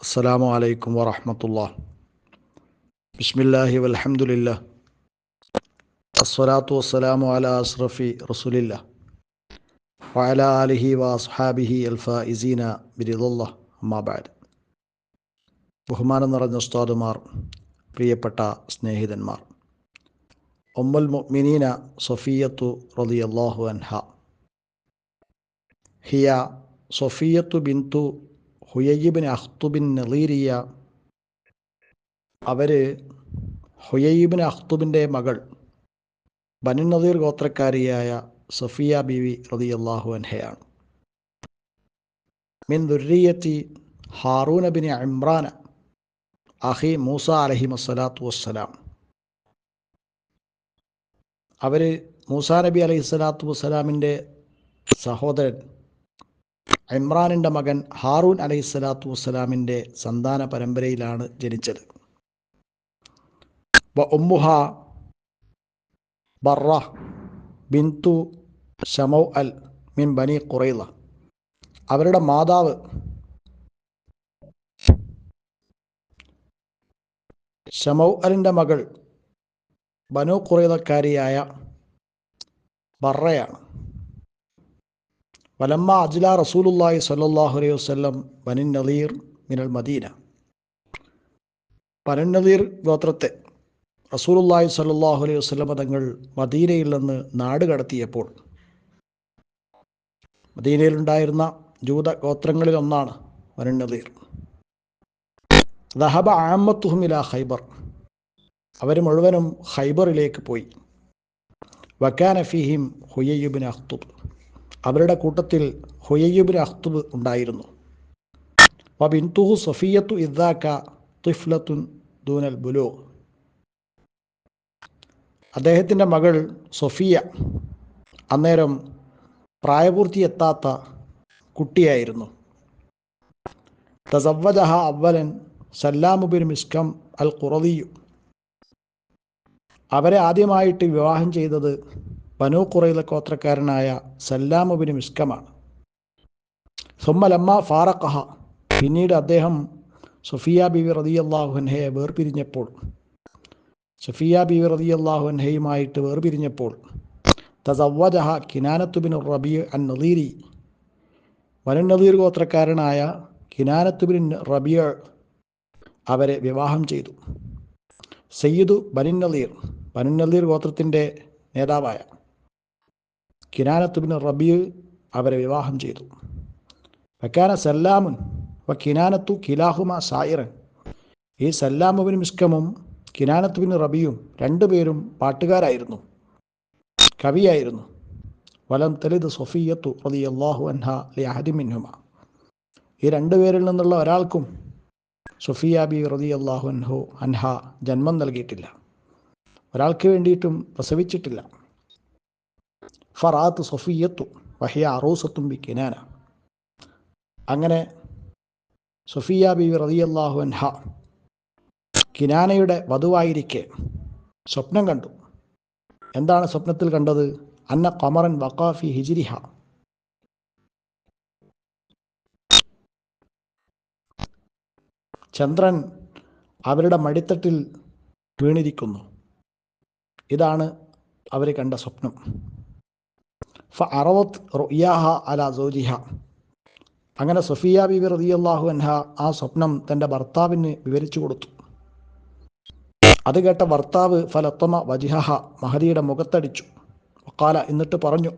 അസ്സലാമു അലൈക്കും വറഹമത്തുള്ള ബിസ്മില്ലാഹി വൽഹംദുലില്ല അസ്സലാത്തു വസ്സലാമു അല അസ്റഫി റസുലില്ല വഅല ആലിഹി വ അസ്ഹാബിഹി അൽഫ ഇസീന ബിരിദുല്ല അമ്മാബാദ് ബഹുമാനം നിറഞ്ഞ ഉസ്താദുമാർ പ്രിയപ്പെട്ട സ്നേഹിതന്മാർ ഒമ്മൽ മുഅ്മിനീന സൊഫിയത്തു റളിയല്ലാഹു അൻഹ ഹിയ സൊഫിയത്തു ബിന്തു ഹുയയ്യബിൻ അഖ്തുബിൻ നളീരിയ അവർ ഹുയയിബിൻ അഖ്തുബിന്റെ മകൾ ബനു നദീർ ഗോത്രക്കാരിയായ സഫിയ ബിവി അള്ളാഹു അൻഹയാണ്. മിൻ ദുരിയത്തി ഹാറൂൻ ബിൻ ഇമ്രാന അഹി മൂസ അലഹി വസ്സലാത്തു വസ്സലാം. അവർ മൂസാ നബി അലൈഹി സ്വലാത്തു വസ്സലാമിന്റെ സഹോദരൻ ഇമ്രാനിന്റെ മകൻ ഹാറൂൻ അലൈഹി സ്വലാത്തു വസ്സലാമിന്റെ സന്താന പരമ്പരയിലാണ് ജനിച്ചത്. ഉമ്മുഹ ബറ ബിന്തു ഷമൗ അൽ മിൻ ബനി ഖുറൈല അവരുടെ മാതാവ് ഷമൗ അലിന്റെ മകൾ ബനു ഖുറൈലക്കാരിയായ ബറയാണ് വലമ്മ അജ്ല റസൂലുല്ലാഹി സല്ലാഹു അലൈഹി വസ്ലം ബനിൻ നദീർ മിനൽ മദീന. ബനിൻ നദീർ ഗോത്രത്തെ റസൂലുല്ലാഹി സല്ലാഹു അലൈഹി വസല്ലം തങ്ങൾ മദീനയിൽ നിന്ന് നാട് കടത്തിയപ്പോൾ മദീനയിലുണ്ടായിരുന്ന ജൂത ഗോത്രങ്ങളിലൊന്നാണ് ബനിൻ നദീർ ദഹബ ആമത്തുഹുമില ഹൈബർ അവർ മുഴുവനും ഹൈബറിലേക്ക് പോയി. വക്കാൻ അഫീഹിം ഹുയ്യുബിൻ അഖ്തുബ്. അവരുടെ കൂട്ടത്തിൽ ഹുയയുബിൻ അഹ്തുബ് ഉണ്ടായിരുന്നു. വ ബിന്തുഹു സഫിയത്തു ഇദ്ദാക്ക തിഫ്ലത്തുൻ ദൂനൽ ബുലോ അദ്ദേഹത്തിന്റെ മകൾ സൊഫിയ അന്നേരം പ്രായപൂർത്തി എത്താത്ത കുട്ടിയായിരുന്നു. തസവ്വജഹ അവലൻ സല്ലാമുബിൻ മിസ്കം അൽ ഖുറദിയു അവരെ ആദ്യമായിട്ട് വിവാഹം ചെയ്തത് ബനു ഖുറൈല ഗോത്രക്കാരനായ സല്ലാമുബിന് മിസ്കമാണ് സുമ്മലമ്മ ഫാറഖഹ പിന്നീട് അദ്ദേഹം സുഫിയ ബിവി അള്ളാഹുഹൻഹയെ വേർപിരിഞ്ഞപ്പോൾ സുഫിയ ബിവി റതിയല്ലാഹുൻഹയുമായിട്ട് വേർപിരിഞ്ഞപ്പോൾ തസവ്വജഹ കിനാനത്തുബിൻ റബി അൻ നദീരി വനു നദീർ ഗോത്രക്കാരനായ കിനാനത്തുബിൻ റബിയ അവരെ വിവാഹം ചെയ്തു. സയ്യിദു ബനിൻ നദീർ ബനിൻ നദീർ ഗോത്രത്തിന്റെ നേതാവായ കിനാനത്തുബിൻ റബി അവരെ വിവാഹം ചെയ്തു. വക്കാന സല്ലാമുൻ വ കിനാനത്തു കിലാഹുമ സായിറൻ. ഈ സല്ലാമുബിൻ മിസ്കമും കിനാനത്തുബിൻ റബിയും രണ്ടുപേരും പാട്ടുകാരായിരുന്നു. കവിയായിരുന്നു. വലം തലിദ് സൊഫിയത്തു റതി അള്ളാഹു അൻഹ ലി അഹദിമിന്നുമ ഈ രണ്ടുപേരിൽ നിന്നുള്ള ഒരാൾക്കും സുഫിയ ബി റതി അള്ളാഹു അൻഹു അൻഹ ജന്മം നൽകിയിട്ടില്ല. ഒരാൾക്ക് വേണ്ടിയിട്ടും പ്രസവിച്ചിട്ടില്ല. ഫറാത്ത് സൊഫിയത്തു വഹിയ അറൂസത്തും ബി കിനാന അങ്ങനെ സൊഫിയ ബി റതിയല്ലാഹു അൻഹ കിനാനയുടെ വധുവായിരിക്കെ സ്വപ്നം കണ്ടു. എന്താണ് സ്വപ്നത്തിൽ കണ്ടത്? അന്ന കമറൻ വക്കാഫി ഹിജിരിഹ. ചന്ദ്രൻ അവരുടെ മടിത്തട്ടിൽ വീണിരിക്കുന്നു. ഇതാണ് അവർ കണ്ട സ്വപ്നം. ഫ അറവത്ത് റുയാഹ അല സോജിഹ അങ്ങനെ സഫിയ ബിബി റതിയല്ലാഹു അൻഹ ആ സ്വപ്നം തന്റെ ഭർത്താവിന് വിവരിച്ചു കൊടുത്തു. അത് കേട്ട ഭർത്താവ് ഫലത്തമ വജിഹ മഹദിയുടെ മുഖത്തടിച്ചു. ഒക്കാല എന്നിട്ട് പറഞ്ഞു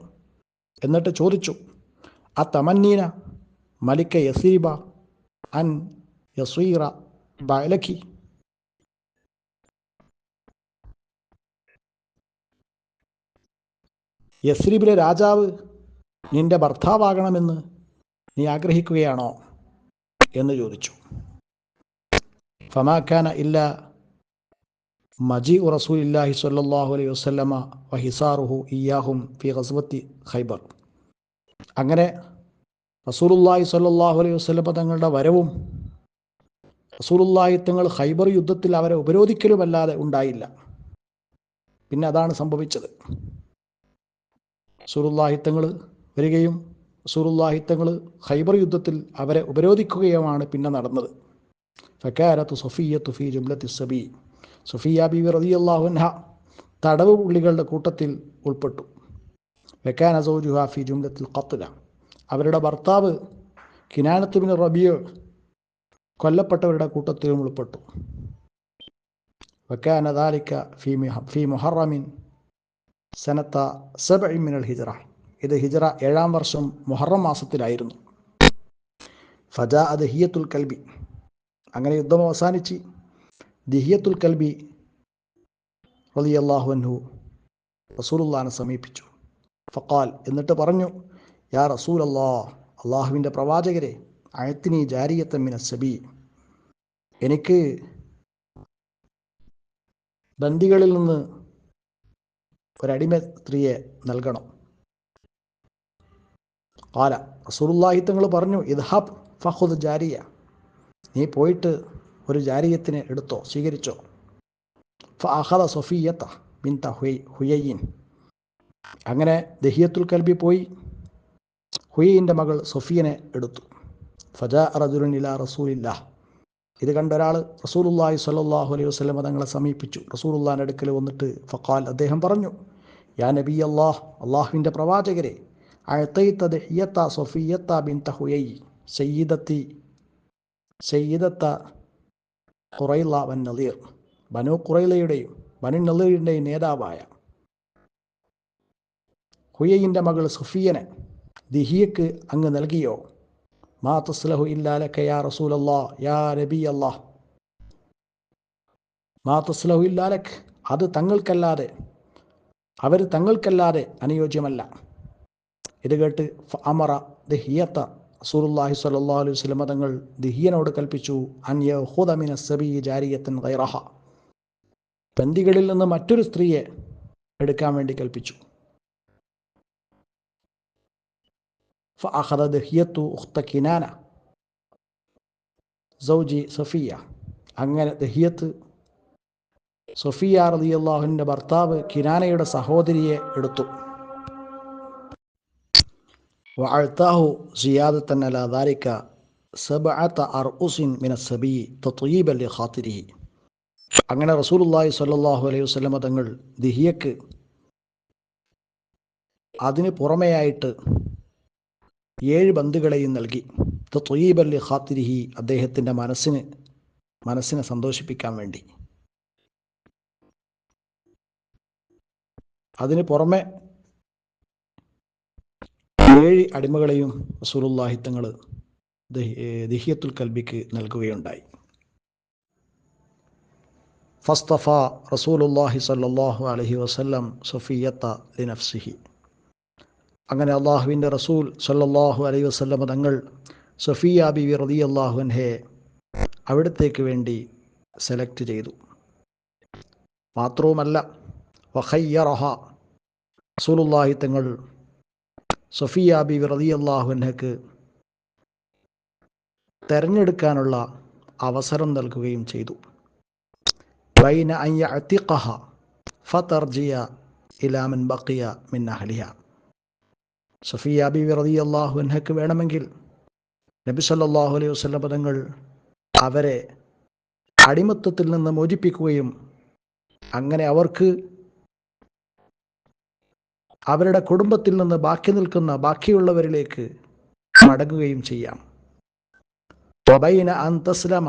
എന്നിട്ട് ചോദിച്ചു ആ തമന്നീന മലിക്ക യസീബ അൻ യസീറ ബയലഖി യസ്രീബിലെ രാജാവ് നിന്റെ ഭർത്താവാകണമെന്ന് നീ ആഗ്രഹിക്കുകയാണോ? എന്ന് ചോദിച്ചു. ഫമാഖാന ഇല്ല മജി ഉ റസൂൽ ഇല്ലാഹി സ്വല്ലല്ലാഹു അലൈഹി വസല്ലമ വഹിസാറുഹു ഇയാഹും ഫി ഹസ്ബത്തി ഖൈബർ. അങ്ങനെ റസൂലുല്ലാഹി സ്വല്ലല്ലാഹു അലൈഹി വസല്ലമ തങ്ങളുടെ വരവും റസൂലുല്ലാഹി തങ്ങൾ ഖൈബർ യുദ്ധത്തിൽ അവരെ ഉപരോധിക്കലുമല്ലാതെ ഉണ്ടായില്ല. പിന്നെ അതാണ് സംഭവിച്ചത്. റസൂലുല്ലാഹിത്തങ്ങൾ വരികയും സുറുല്ലാഹിത്തങ്ങൾ ഖൈബർ യുദ്ധത്തിൽ അവരെ ഉപരോധിക്കുകയുമാണ് പിന്നെ നടന്നത്. ഫക്കാരത്ത് സൊഫിയ തുഫി ജുംലത്തി സബി. സുഫിയ ബി റതി റളിയല്ലാഹു തടവ് പുള്ളികളുടെ കൂട്ടത്തിൽ ഉൾപ്പെട്ടു. വെക്കാൻ അസൗജുഹ ഫി ജുംലത്തിൽ ഖത്തുല അവരുടെ ഭർത്താവ് കിനാനത്തുബിൻ റബിയോ കൊല്ലപ്പെട്ടവരുടെ കൂട്ടത്തിലും ഉൾപ്പെട്ടു. വെക്കാൻ അദാലിക്ക ഫി ഫി മുഹറമിൻ സനത്ത സബ് മിനൽ ഹിജറ. ഇത് ഹിജറ ഏഴാം വർഷം മുഹറം മാസത്തിലായിരുന്നു. ഫജാ ഹിയത്തുൽ കൽബി. അങ്ങനെ യുദ്ധം അവസാനിച്ച് ദിഹിയത്തുൽ കൽബി റളിയല്ലാഹു അൻഹു റസൂലുള്ളാനെ സമീപിച്ചു. ഫക്കാൽ എന്നിട്ട് പറഞ്ഞു യാ റസൂൽ അല്ലാ അള്ളാഹുവിന്റെ പ്രവാചകരെ അയത്തിനി ജാരിയത്തമ്മിന സബി. എനിക്ക് ബന്ദികളിൽ നിന്ന് ഒരടിമ സ്ത്രീയെ നൽകണം. കാല റസൂലുള്ളാഹി തങ്ങൾ പറഞ്ഞു ഇദ്ഹബ് ഫഹുദ് ജാരിയ. നീ പോയിട്ട് ഒരു ജാരിയത്തിനെ എടുത്തോ സ്വീകരിച്ചോ. ഫഹദ സൊഫിയത്ത മിൻത ഹുയ് ഹുയയിൻ അങ്ങനെ ദഹിയത്തുൽ കൽബി പോയി. ഹുയയിന്റെ മകൾ സൊഫിയനെ എടുത്തു. ഫജ റജുലുൻ ഇലാ റസൂലില്ല ഇത് കണ്ട ഒരാൾ റസൂലുള്ളാഹി സ്വല്ലല്ലാഹു അലൈഹി വസല്ലം തങ്ങളെ സമീപിച്ചു. റസൂലുല്ലാന്റെ അടുക്കൽ വന്നിട്ട് ഫക്കാൽ അദ്ദേഹം പറഞ്ഞു യാ നബി അള്ളാഹ് അള്ളാഹുവിന്റെ പ്രവാചകരെ അഴത്തൈത്ത ദഹിയത്ത സൊഫിയത്ത ബിൻത ഹുയൈ സയ്യിദത്തി സയ്യിദത്ത ഖുറൈല വൻ നദീർ ബനു ഖുറൈലയുടെയും ബനു നദീറിന്റെയും നേതാവായ ഹുയയിന്റെ മകൾ സുഫിയനെ ദിഹിയക്ക് അങ്ങ് നൽകിയോ? മാ തസ്ലഹു ഇല്ലാലക്ക യാ റസൂലല്ലാ യാ നബി അല്ലാഹ് മാ തസ്ലഹു ഇല്ലാലക്ക് അത് തങ്ങൾക്കല്ലാതെ അവർ തങ്ങൾക്കല്ലാതെ അനുയോജ്യമല്ല. ഇത് കേട്ട് അമറ ദഹിയത്ത റസൂലുല്ലാഹി സ്വല്ലല്ലാഹു അലൈഹി വസല്ലം തങ്ങൾ ദഹിയനോട് കൽപ്പിച്ചു അൻ യഖുദ മിന സബി ജാരിയത്തൻ ഗൈറഹ. ബന്ദികളിൽ നിന്ന് മറ്റൊരു സ്ത്രീയെ എടുക്കാൻ വേണ്ടി കൽപ്പിച്ചു. فأخذ دهية أخت كنانة زوجي സഫിയ അങ്ങനെ ദഹിയത്ത് സൊഫിയ റളിയല്ലാഹുവിൻ്റെ ഭർത്താവ് കിനാനയുടെ സഹോദരിയെ എടുത്തു وأعطاه زيادة على ذلك سبعة أرؤس من السبي تطيبا لخاطره അങ്ങനെ റസൂലുള്ളാഹി സ്വല്ലല്ലാഹു അലൈഹി വസല്ലമ തങ്ങൾ ദിഹിയക്ക് അതിന് പുറമെയായിട്ട് ഏഴ് ബന്ധുക്കളെയും നൽകി. തൊയ്യബല്ലി ഖാത്തിരിഹി അദ്ദേഹത്തിന്റെ മനസ്സിന് മനസ്സിനെ സന്തോഷിപ്പിക്കാൻ വേണ്ടി. അതിന് പുറമെ ഏഴ് അടിമകളെയും റസൂലുള്ളാഹി തങ്ങൾ ദിഹിയത്തുൽ കൽബിക്ക് നൽകുകയുണ്ടായി. ഫസ്തഫ റസൂലുല്ലാഹി സല്ലാഹു അലഹി വസ്ലം സഫിയത്ത ലിനഫ്സിഹി അങ്ങനെ അള്ളാഹുവിന്റെ റസൂൽ സല്ലാഹു അലൈഹി വസ്ലമ തങ്ങൾ സഫിയ ബിവി റളിയല്ലാഹു അള്ളാഹുവിൻഹെ അവിടത്തേക്ക് വേണ്ടി സെലക്ട് ചെയ്തു. മാത്രവുമല്ല വഹയ്യറഹ റസൂലുല്ലാഹി തങ്ങൾ സഫിയ ബിവി റളിയല്ലാഹു അള്ളാഹുവിൻഹക്ക് തെരഞ്ഞെടുക്കാനുള്ള അവസരം നൽകുകയും ചെയ്തു. ബൈന അൻ യഅ്തിഖഹ ഫതർജിയ ഇലാ മൻ ബഖിയ മിൻ സഫിയ ബിവി അള്ളാഹു അൻഹയ്ക്ക് വേണമെങ്കിൽ നബി സല്ലാഹു അലൈഹി വസ്ലം പദങ്ങൾ അവരെ അടിമത്തത്തിൽ നിന്ന് മോചിപ്പിക്കുകയും അങ്ങനെ അവർക്ക് അവരുടെ കുടുംബത്തിൽ നിന്ന് ബാക്കി നിൽക്കുന്ന ബാക്കിയുള്ളവരിലേക്ക് മടങ്ങുകയും ചെയ്യാം. വബൈന അൻ തസ്ലമ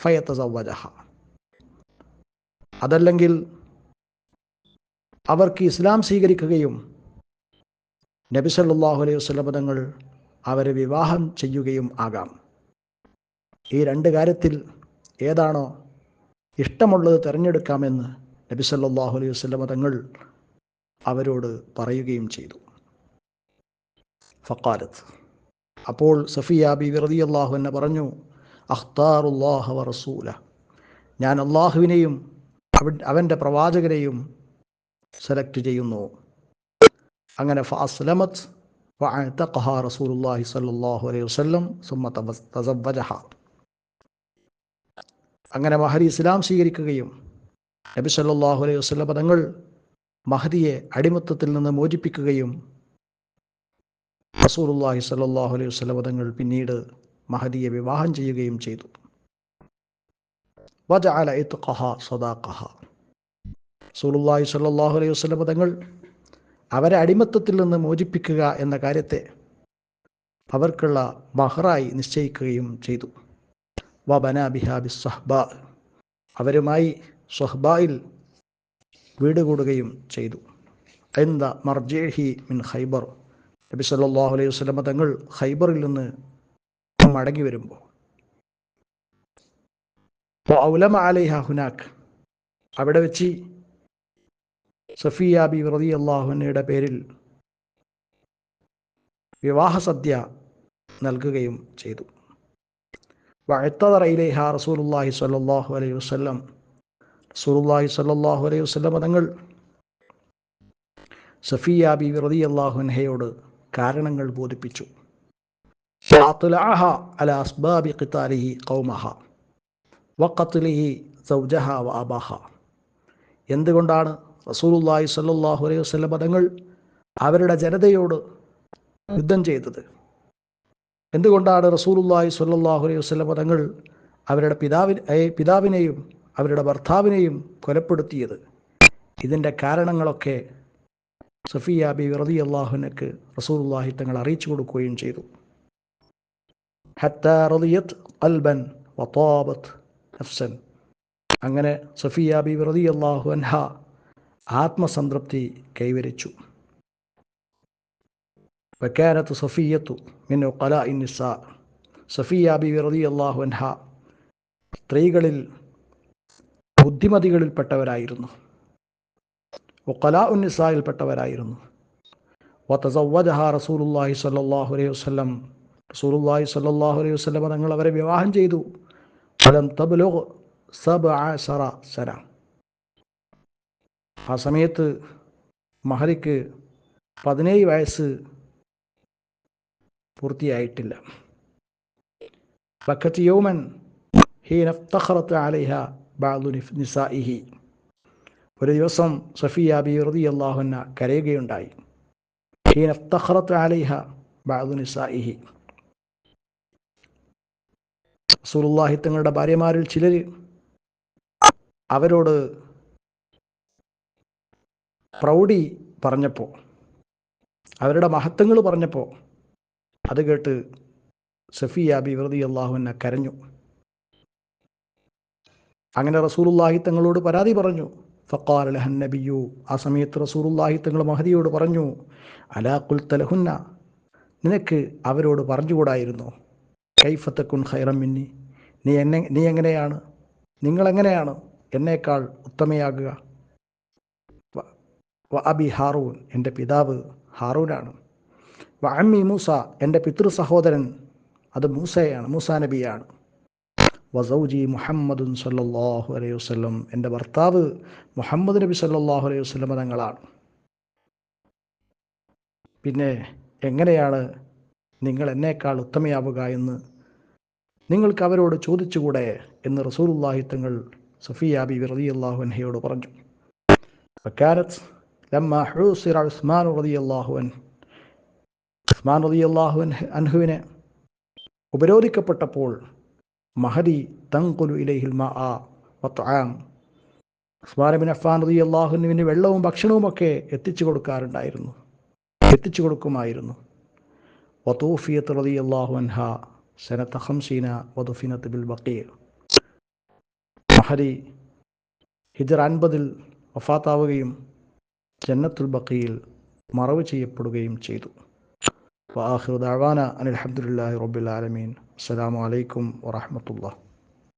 ഫയത്തസവ്വജഹ അതല്ലെങ്കിൽ അവർക്ക് ഇസ്ലാം സ്വീകരിക്കുകയും നബി സല്ലല്ലാഹു അലൈഹി വസല്ലം തങ്ങൾ അവരെ വിവാഹം ചെയ്യുകയും ആകാം. ഈ രണ്ട് കാര്യത്തിൽ ഏതാണോ ഇഷ്ടമുള്ളത് തിരഞ്ഞെടുക്കാമെന്ന് നബിസല്ലാഹു അലൈഹി വസല്ലം തങ്ങൾ അവരോട് പറയുകയും ചെയ്തു. ഫക്കാലത്ത് അപ്പോൾ സഫിയ ബി അള്ളാഹു എന്നെ പറഞ്ഞു അഖ്താറുല്ലാഹ വറസൂല റസൂല ഞാൻ അള്ളാഹുവിനെയും അവൻ അവന്റെ പ്രവാചകരെയും സെലക്ട് ചെയ്യുന്നു. അങ്ങനെ ഫാസ്ലമത്ത് റസൂലുള്ളാഹി സ്വല്ലല്ലാഹു അലൈഹി വസല്ലം അങ്ങനെ മഹരി ഇസ്ലാം സ്വീകരിക്കുകയും നബി സല്ലല്ലാഹു അലൈഹി വസല്ലം പദങ്ങൾ മഹദിയെ അടിമത്തത്തിൽ നിന്ന് മോചിപ്പിക്കുകയും റസൂലുള്ളാഹി സ്വല്ലല്ലാഹു അലൈഹി വസല്ലം പദങ്ങൾ പിന്നീട് മഹദിയെ വിവാഹം ചെയ്യുകയും ചെയ്തു. വജഅല ഇത്ഖഹ സദാഖഹ റസൂലുള്ളാഹി സ്വല്ലല്ലാഹു അലൈഹി വസല്ലം തങ്ങൾ അവരെ അടിമത്തത്തിൽ നിന്ന് മോചിപ്പിക്കുക എന്ന കാര്യത്തെ അവർക്കുള്ള മഹറായി നിശ്ചയിക്കുകയും ചെയ്തു. വബന ബിഹാബി സഹ്ബ അവരുമായി സഹ്ബായിൽ വീട് കൂടുകയും ചെയ്തു. എന്താ മർജേഹി മിൻ ഹൈബർ നബി സല്ലാഹു അലൈഹി വസ്ലമ തങ്ങൾ ഹൈബറിൽ നിന്ന് മടങ്ങി വരുമ്പോൾ. ഔലമ അവിടെ വെച്ച് സഫിയ ബി റതി അള്ളാഹുനയുടെ പേരിൽ വിവാഹ സദ്യ നൽകുകയും ചെയ്തു. വഴത്തതറയിലേഹ റസൂലുല്ലാഹി സ്വല്ലല്ലാഹു അലൈഹി വസല്ലം റസൂലുല്ലാഹി സ്വല്ലല്ലാഹു അലൈഹി വസല്ലം തങ്ങൾ സഫിയ ബി റതി അള്ളാഹുൻഹയോട് കാരണങ്ങൾ ബോധിപ്പിച്ചു. അല അസ്ബാബി ഖിത്താലിഹി കൗമഹ വഖത്ലിഹി സൗജഹ വ എന്തുകൊണ്ടാണ് റസൂലുല്ലാഹി സ്വല്ലല്ലാഹു അലൈഹി വസല്ലം തങ്ങൾ അവരുടെ ജനതയോട് യുദ്ധം ചെയ്തത്. എന്തുകൊണ്ടാണ് റസൂലുല്ലാഹി സ്വല്ലല്ലാഹു അലൈഹി വസല്ലം തങ്ങൾ അവരുടെ പിതാവിന് പിതാവിനെയും അവരുടെ ഭർത്താവിനെയും കൊലപ്പെടുത്തിയത്? ഇതിന്റെ കാരണങ്ങളൊക്കെ സഫിയ ബി റതി അള്ളാഹുനക്ക് റസൂലുല്ലാഹി തങ്ങൾ അറിയിച്ചു കൊടുക്കുകയും ചെയ്തു. ഹത്ത റളിയത് അൽബൻ വത്താബത്ത് നഫ്സൻ. അങ്ങനെ സഫിയ ബി റതി അള്ളാഹു അൻഹ ആത്മസംതൃപ്തി കൈവരിച്ചു. വക്കാനത്ത് സഫിയത്തു മിന്നു കല ഇന്നിസ സഫിയ ബി വിറതി അള്ളാഹു അൻഹ സ്ത്രീകളിൽ ബുദ്ധിമതികളിൽപ്പെട്ടവരായിരുന്നു. ഒക്കലാ ഉന്നിസായിൽപ്പെട്ടവരായിരുന്നു വതസവ്വജഹ റസൂലുല്ലാഹി സ്വല്ലല്ലാഹു അലൈഹി വസല്ലം. റസൂലുല്ലാഹി സ്വല്ലല്ലാഹു അലൈഹി വസല്ലം തങ്ങൾ അവരെ വിവാഹം ചെയ്തു. ഫലം തബ്ലുഗ് സറ സന. ആ സമയത്ത് മഹരിക്ക് പതിനേഴ് വയസ്സ് പൂർത്തിയായിട്ടില്ല. ഫക്കത്ത് യോമൻ ഹീന നഫ്തഖറത്ത് അലിഹ ബാദു നിസാഇഹി. ഒരു ദിവസം സഫിയ ബി റതി അള്ളാഹുന്ന കരയുകയുണ്ടായി. ഹീന നഫ്തഖറത്ത് അലിഹ ബാദു നിസാഇഹി. റസൂലുള്ളാഹി തങ്ങളുടെ ഭാര്യമാരിൽ ചിലർ അവരോട് പ്രൗഢി പറഞ്ഞപ്പോൾ അവരുടെ മഹത്വങ്ങൾ പറഞ്ഞപ്പോൾ അത് കേട്ട് സഫിയ ബി വെറുതി അള്ളാഹുവിനെ കരഞ്ഞു. അങ്ങനെ റസൂലുള്ളാഹി തങ്ങളോട് പരാതി പറഞ്ഞു. ഫക്കാൽ ലഹൻ നബിയു ആ സമയത്ത് റസൂലുള്ളാഹി തങ്ങൾ മഹദിയോട് പറഞ്ഞു അലാ കുൽ തലഹുന്ന നിനക്ക് അവരോട് പറഞ്ഞുകൂടായിരുന്നു. കൈഫത്തക്കുൻ ഖൈറം മിന്നി? നീ എന്നെ നീ എങ്ങനെയാണ്? നിങ്ങളെങ്ങനെയാണ്? എന്നേക്കാൾ ഉത്തമയാകുക. വ അബി ഹാറൂൻ എന്റെ പിതാവ് ഹാറൂനാണ്. വ അമ്മി മൂസ എന്റെ പിതൃ സഹോദരൻ അത് മൂസയാണ് മൂസ നബിയാണ്. വസൗജി മുഹമ്മദുൻ സല്ലാഹു അലൈഹി വസ്ലം എന്റെ ഭർത്താവ് മുഹമ്മദ് നബി സല്ലാഹു അലൈഹി വസല്ലം തങ്ങളാണ്. പിന്നെ എങ്ങനെയാണ് നിങ്ങൾ എന്നേക്കാൾ ഉത്തമയാവുക എന്ന് നിങ്ങൾക്ക് അവരോട് ചോദിച്ചുകൂടെ എന്ന് റസൂലുള്ളാഹി തങ്ങൾ സഫിയ ബി റളിയല്ലാഹു അൻഹയോട് പറഞ്ഞു. വക്കാനത്ത് ലമ്മ ഉസ്മാൻ ഉസ്മാൻ റളിയല്ലാഹു അൻഹുവിനെ ഉപരോധിക്കപ്പെട്ടപ്പോൾ മഹദി തങ്കുലു ഇലഹിൽ മാ ആ വത്ആം. ഉസ്മാൻ വെള്ളവും അഫ്ഫാൻ ഒക്കെ എത്തിച്ചു കൊടുക്കാറുണ്ടായിരുന്നു. എത്തിച്ചു കൊടുക്കുമായിരുന്നു. വതൂഫിയത്ത് റളിയല്ലാഹു അൻഹ സനത്ത് ഹംസീന വതുഫിനത്ത് ബിൽ ബക്കീർ മഹരി ഹിജർ അൻപതിൽ വഫാത്താവുകയും ജന്നത്തുൽ ബക്കയിൽ മറവ് ചെയ്യപ്പെടുകയും ചെയ്തു. വാഹിർ ദാവാന അനിൽഹമുല്ലാഹി റബ്ബുൽ ആലമീൻ. അസ്സലാമു അലൈക്കും വറഹമത്തുള്ള